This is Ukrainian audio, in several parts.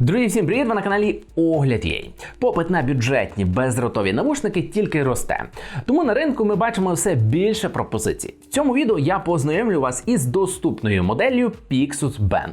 Друзі, всім привіт! Ви на каналі Огляд Єй. Попит на бюджетні бездротові навушники тільки росте. Тому на ринку ми бачимо все більше пропозицій. В цьому відео я познайомлю вас із доступною моделлю Pixus Band.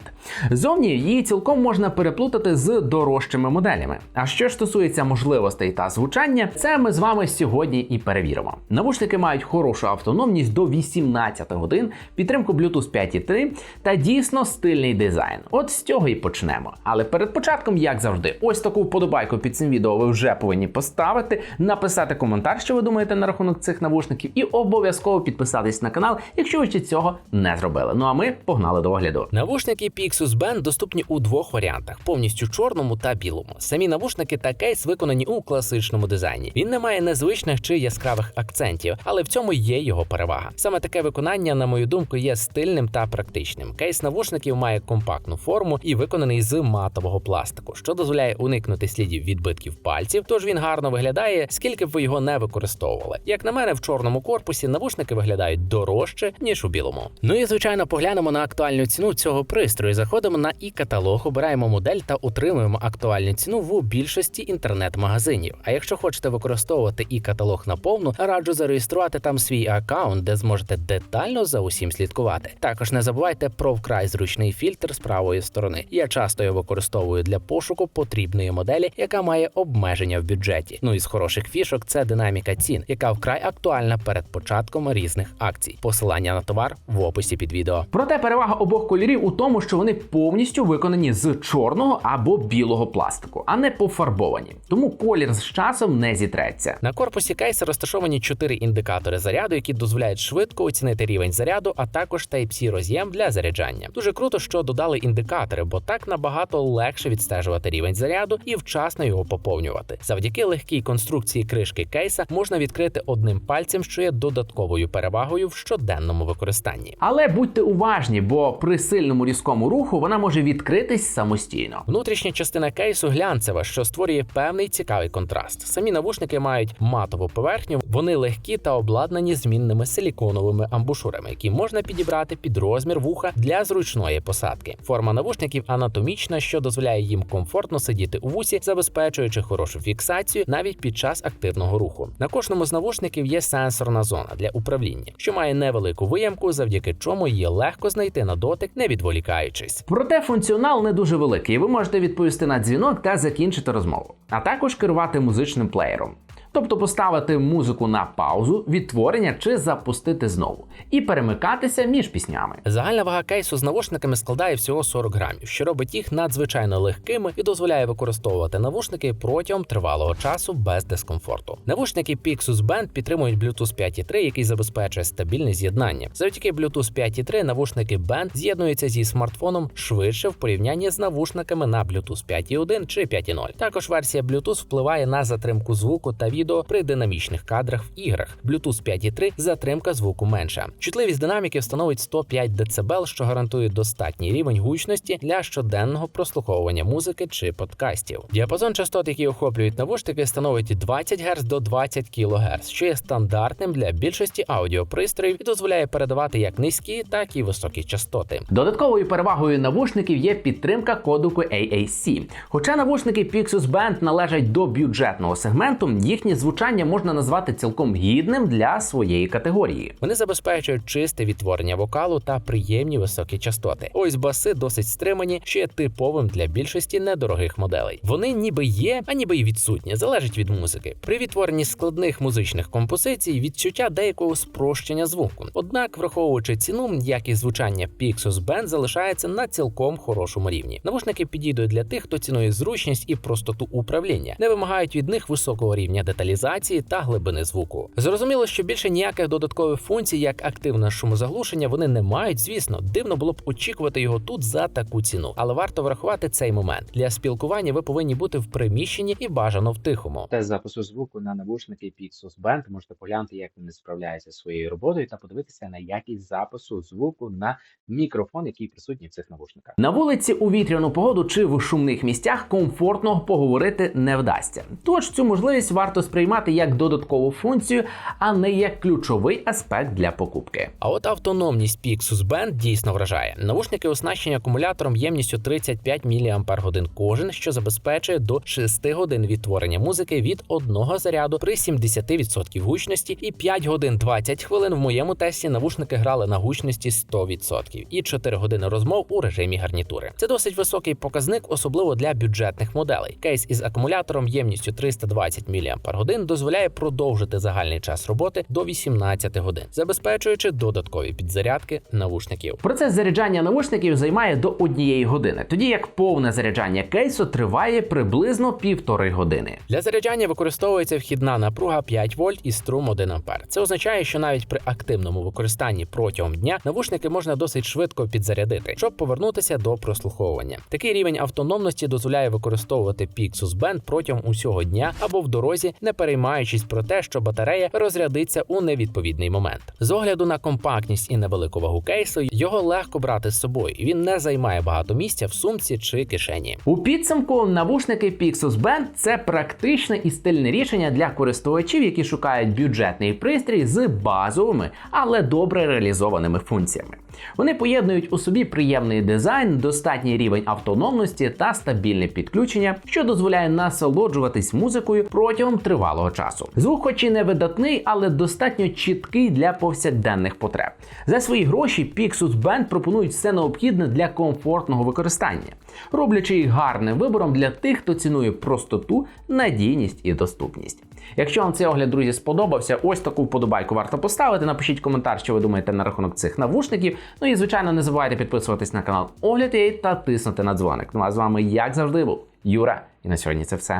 Зовні її цілком можна переплутати з дорожчими моделями. А що ж стосується можливостей та звучання, це ми з вами сьогодні і перевіримо. Навушники мають хорошу автономність до 18 годин, підтримку Bluetooth 5.3 та дійсно стильний дизайн. От з цього і почнемо. Але перед початком, як завжди, ось таку вподобайку під цим відео ви вже повинні поставити, написати коментар, що ви думаєте на рахунок цих навушників, і обов'язково підписатись на канал, якщо ви ще цього не зробили. Ну а ми погнали до огляду. Навушники Pixus Band доступні у двох варіантах: повністю чорному та білому. Самі навушники та кейс виконані у класичному дизайні. Він не має незвичних чи яскравих акцентів, але в цьому є його перевага. Саме таке виконання, на мою думку, є стильним та практичним. Кейс навушників має компактну форму і виконаний з матового пластику, що дозволяє уникнути слідів відбитків пальців. Тож він гарно виглядає, скільки б ви його не використовували. Як на мене, в чорному корпусі навушники виглядають дорожче ніж у білому. Ну і звичайно, поглянемо на актуальну ціну цього пристрою. Заходимо на і каталог, обираємо модель та утримуємо актуальну ціну в більшості інтернет-магазинів. А якщо хочете використовувати і каталог наповну, раджу зареєструвати там свій аккаунт, де зможете детально за усім слідкувати. Також не забувайте про вкрай зручний фільтр з правої сторони. Я часто його використовую для пошуку потрібної моделі, яка має обмеження в бюджеті. Ну і з хороших фішок це динаміка цін, яка вкрай актуальна перед початком різних акцій. Посилання на товар в описі під відео. Проте перевага обох кольорів у тому, що вони повністю виконані з чорного або білого пластику, а не пофарбовані. Тому колір з часом не зітреться. На корпусі кейса розташовані чотири індикатори заряду, які дозволяють швидко оцінити рівень заряду, а також Type-C роз'єм для заряджання. Дуже круто, що додали індикатори, бо так набагато легше відстежувати рівень заряду і вчасно його поповнювати. Завдяки легкій конструкції кришки кейса можна відкрити одним пальцем, що є додатковою перевагою в щоденному використанні. Але будьте уважні, бо при сильному різкому руху вона може відкритись самостійно. Внутрішня частина кейсу глянцева, що створює певний цікавий контраст. Самі навушники мають матову поверхню, вони легкі та обладнані змінними силіконовими амбушурами, які можна підібрати під розмір вуха для зручної посадки. Форма навушників анатомічна, що дозволяє їм комфортно сидіти у вусі, забезпечуючи хорошу фіксацію навіть під час активного руху. На кожному з навушників є сенсорна зона для управління, що має невелику виямку, завдяки чому її легко знайти на дотик, не відволікаючись. Проте функціонал не дуже великий. Ви можете відповісти на дзвінок та закінчити розмову, а також керувати музичним плеєром. Тобто поставити музику на паузу, відтворення чи запустити знову, і перемикатися між піснями. Загальна вага кейсу з навушниками складає всього 40 грамів, що робить їх надзвичайно легкими і дозволяє використовувати навушники протягом тривалого часу без дискомфорту. Навушники Pixus Band підтримують Bluetooth 5.3, який забезпечує стабільне з'єднання. Завдяки Bluetooth 5.3 навушники Band з'єднуються зі смартфоном швидше в порівнянні з навушниками на Bluetooth 5.1 чи 5.0. Також версія Bluetooth впливає на затримку звуку та відео при динамічних кадрах в іграх. Bluetooth 5.3 затримка звуку менша. Чутливість динаміки становить 105 дБ, що гарантує достатній рівень гучності для щоденного прослуховування музики чи подкастів. Діапазон частот, які охоплюють навушники, становить 20 Гц до 20 кГц, що є стандартним для більшості аудіопристроїв і дозволяє передавати як низькі, так і високі частоти. Додатковою перевагою навушників є підтримка кодеку AAC. Хоча навушники Pixus Band належать до бюджетного сегменту, їхнє звучання можна назвати цілком гідним для своєї категорії. Вони забезпечують чисте відтворення вокалу та приємні високі частоти. Ось баси досить стримані, що є типовим для більшості недорогих моделей. Вони ніби є, а ніби й відсутні, залежить від музики. При відтворенні складних музичних композицій відчуття деякого спрощення звуку. Однак, враховуючи ціну, якість звучання Pixus Band залишається на цілком хорошому рівні. Навушники підійдуть для тих, хто цінує зручність і простоту управління, не вимагають від них високого рівня деталізації та глибини звуку. Зрозуміло, що більше ніяких додаткових функцій, як активне шумозаглушення, вони не мають. Звісно, дивно було б очікувати його тут за таку ціну, але варто врахувати цей момент. Для спілкування ви повинні бути в приміщенні і бажано в тихому. тест запису звуку на навушники Pixus Band. Можете поглянути, як вони справляються зі своєю роботою, та подивитися на якість запису звуку на мікрофон, який присутній в цих навушниках. На вулиці у вітряну погоду чи в шумних місцях комфортно поговорити не вдасться. Тож цю можливість варто сприймати як додаткову функцію, а не як ключовий аспект для покупки. А от автономність Pixus Band дійсно вражає. Навушники оснащені акумулятором ємністю 35 мАч кожен, що забезпечує до 6 годин відтворення музики від одного заряду при 70% гучності, і 5 годин 20 хвилин в моєму тесті навушники грали на гучності 100% і 4 години розмов у режимі гарнітури. Це досить високий показник, особливо для бюджетних моделей. Кейс із акумулятором ємністю 320 мАч дозволяє продовжити загальний час роботи до 18 годин, забезпечуючи додаткові підзарядки навушників. Процес заряджання навушників займає до однієї години, тоді як повне заряджання кейсу триває приблизно півтори години. Для заряджання використовується вхідна напруга 5 вольт і струм 1 ампер. Це означає, що навіть при активному використанні протягом дня навушники можна досить швидко підзарядити, щоб повернутися до прослуховування. Такий рівень автономності дозволяє використовувати Pixus Band протягом усього дня або в дорозі, не переймаючись про те, що батарея розрядиться у невідповідний момент. З огляду на компактність і невелику вагу кейсу, його легко брати з собою. Він не займає багато місця в сумці чи кишені. У підсумку навушники Pixus Band – це практичне і стильне рішення для користувачів, які шукають бюджетний пристрій з базовими, але добре реалізованими функціями. Вони поєднують у собі приємний дизайн, достатній рівень автономності та стабільне підключення, що дозволяє насолоджуватись музикою протягом тривалого часу. Звук, хоч і не видатний, але достатньо чіткий для повсякденних потреб. За свої гроші Pixus Band пропонують все необхідне для комфортного використання, роблячи їх гарним вибором для тих, хто цінує простоту, надійність і доступність. Якщо вам цей огляд, друзі, сподобався, ось таку вподобайку варто поставити. Напишіть коментар, що ви думаєте на рахунок цих навушників. Ну і звичайно, не забувайте підписуватись на канал Огляд та тиснути на дзвоник. Ну а з вами, як завжди, був Юра. І на сьогодні це все.